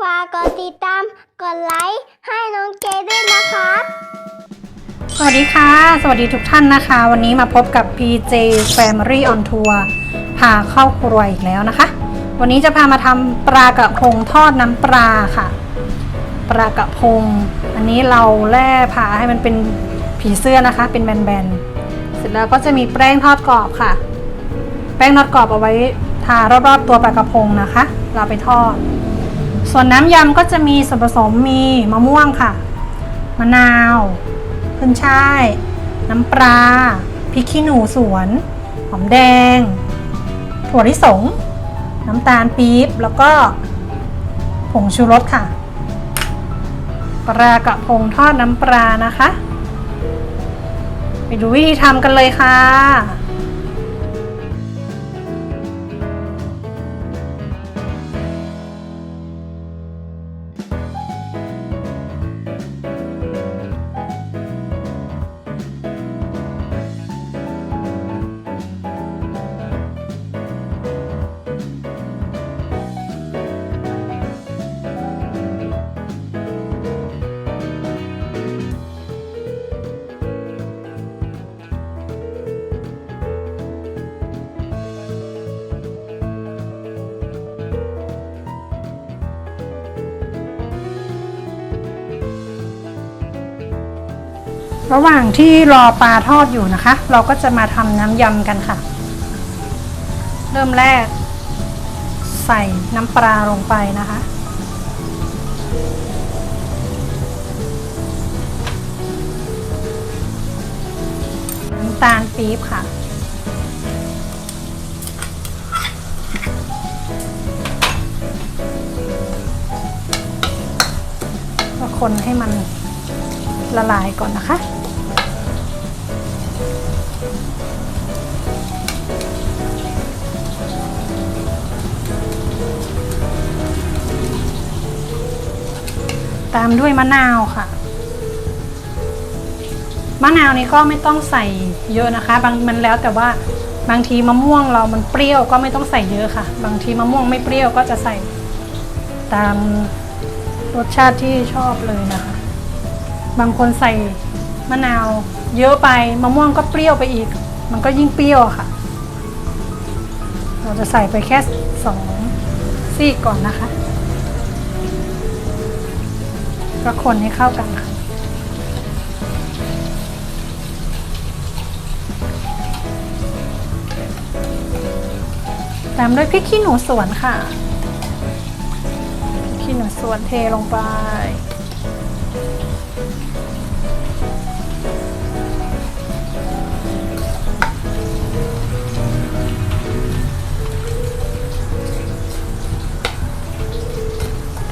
ฝากกดติดตาม กดไลค์ ให้น้องเจด้วยนะครับ สวัสดีค่ะ สวัสดีทุกท่านนะคะ วันนี้มาพบกับ PJ Family on Tour พาเข้าครัวอีกแล้วนะคะ วันนี้จะพามาทำปลากระพงทอดน้ำปลาค่ะ ปลากระพง อันนี้เราแล่ผ่าให้มันเป็นผีเสื้อนะคะ เป็นแบนๆ เสร็จแล้วก็จะมีแป้งทอดกรอบค่ะ แป้งทอดกรอบเอาไว้ทารอบๆตัวปลากระพงนะคะ เราไปทอด ส่วนน้ำยำก็จะมีส่วนผสมมีมะม่วงค่ะ มะนาวขึ้นช่าย น้ำปลาพริกขี้หนูสวน หอมแดง ถั่วลิสง น้ำตาลปี๊บ แล้วก็ผงชูรสค่ะ ปลากระพงทอดน้ำปลานะคะ ไปดูวิธีทำกันเลยค่ะ ระหว่างที่รอปลาทอดอยู่นะคะ เราก็จะมาทำน้ำยำกันค่ะ เริ่มแรก ใส่น้ำปลาลงไปนะคะ น้ำตาลปี๊บค่ะ ก็คนให้มันละลายก่อนนะคะ ตามด้วยมะนาวค่ะ มะนาวนี้ก็ไม่ต้องใส่เยอะนะคะ บางมันแล้วแต่ว่าบางทีมะม่วงเรามันเปรี้ยวก็ไม่ต้องใส่เยอะค่ะ บางทีมะม่วงไม่เปรี้ยวก็จะใส่ตามรสชาติที่ชอบเลยนะคะ บางคนใส่มะนาวเยอะไปมะม่วงก็เปรี้ยวไปอีก มันก็ยิ่งเปรี้ยวค่ะ เราจะใส่ไปแค่สองซีกก่อนนะคะ ก็คนให้เข้ากันค่ะตามด้วยพริกขี้หนูสวนค่ะพริกขี้หนูสวนเทลงไป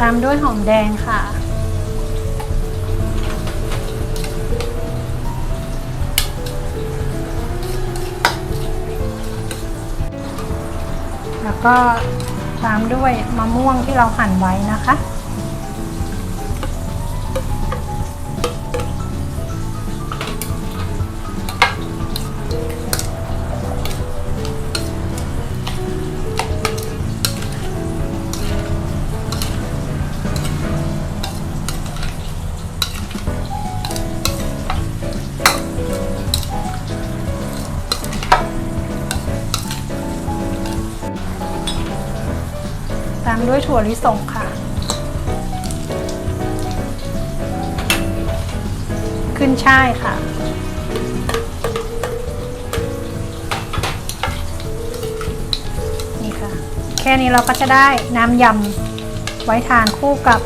ตามด้วยหอมแดงค่ะ ก็ตามด้วยมะม่วงที่เราหั่นไว้นะคะามด้วยถั่วลิสงค่ะ ขึ้นช่ายค่ะ นี่ค่ะ แค่นี้เราก็จะได้น้ำยำไว้ทานคู่กับ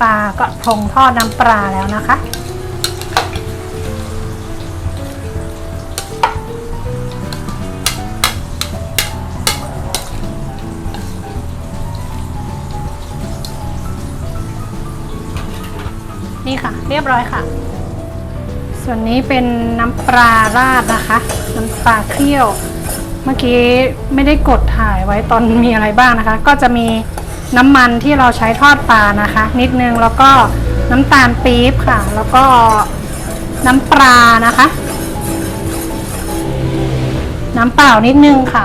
ปลากระพงทอดน้ำปลาแล้วนะคะ นี่ค่ะ เรียบร้อยค่ะ ส่วนนี้เป็นน้ำปลาราดนะคะ น้ำปลาเคี่ยว เมื่อกี้ไม่ได้กดถ่ายไว้ตอนมีอะไรบ้างนะคะ ก็จะมีน้ำมันที่เราใช้ทอดปลานะคะ นิดนึงแล้วก็น้ำตาลปี๊บค่ะ แล้วก็น้ำปลานะคะ น้ำเปล่านิดนึงค่ะ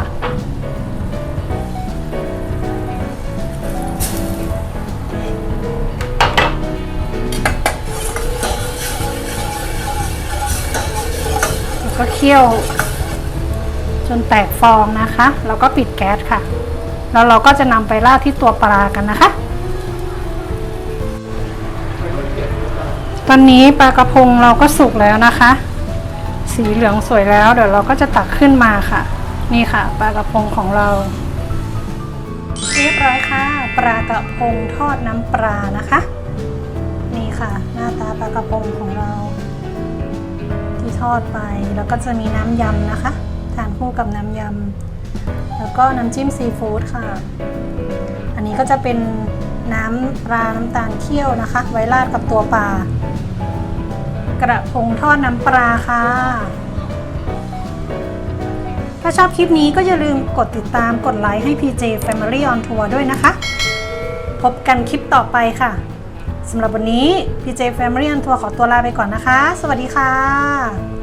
ก็เคี่ยว จนแตกฟองนะคะ แล้วก็ปิดแก๊สค่ะ แล้วเราก็จะนำไปราดที่ตัวปลากันนะคะ ตอนนี้ปลากระพงเราก็สุกแล้วนะคะ สีเหลืองสวยแล้วเดี๋ยวเราก็จะตักขึ้นมาค่ะ นี่ค่ะปลากระพงของเราเรียบร้อยค่ะ ปลากระพงทอดน้ำปลานะคะ นี่ค่ะ หน้าตาปลากระพงของเรา ที่ทอดไป แล้วก็จะมีน้ำยำนะคะ ทานคู่กับน้ำยำ แล้วก็น้ำจิ้มซีฟู้ดค่ะ อันนี้ก็จะเป็นน้ำปลาน้ำตาลเคี่ยวนะคะ ไว้ราดกับตัวปลากระพงทอดน้ำปลาค่ะ ถ้าชอบคลิปนี้ก็อย่าลืมกดติดตามกดไลค์ให้ PJ Family on Tour ด้วยนะคะ พบกันคลิปต่อไปค่ะ สำหรับวันนี้ PJ Family on Tour ขอตัวลาไปก่อนนะคะ สวัสดีค่ะ